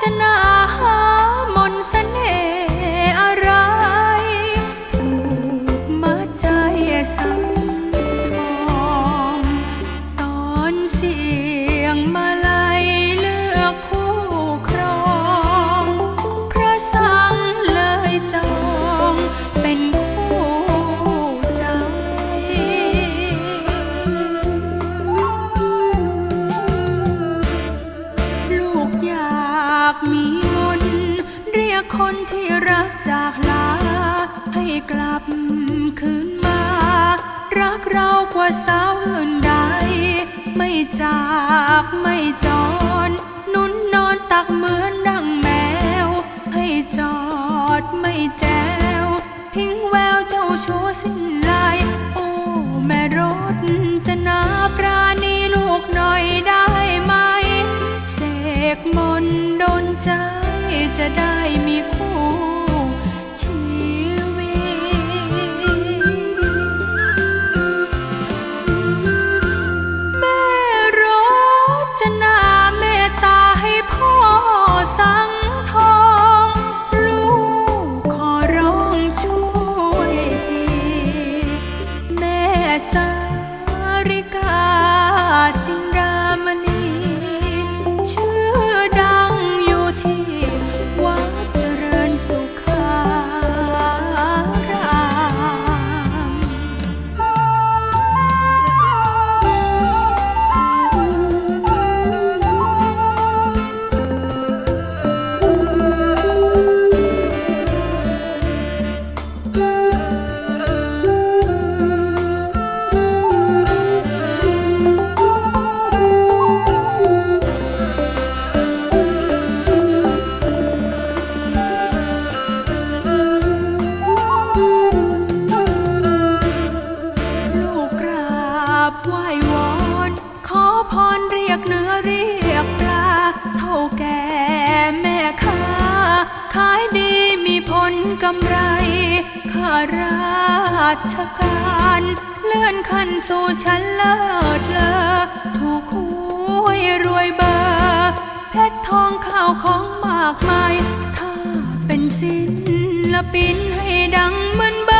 在那。 คนที่รักจากลา ให้กลับคืนมา รักเรากว่าสาวอื่นใด ไม่จากไม่จอน นุ่นนอนตักเหมือน ขายดีมีผลกำไร ข้าราชการ เลื่อนขั้นสู่ชั้นเลิศเลอถูกคุยรวยเบอร์เพชรทองข้าวของมากมาย ถ้าเป็นศิลปินให้ดังเหมือนเบอ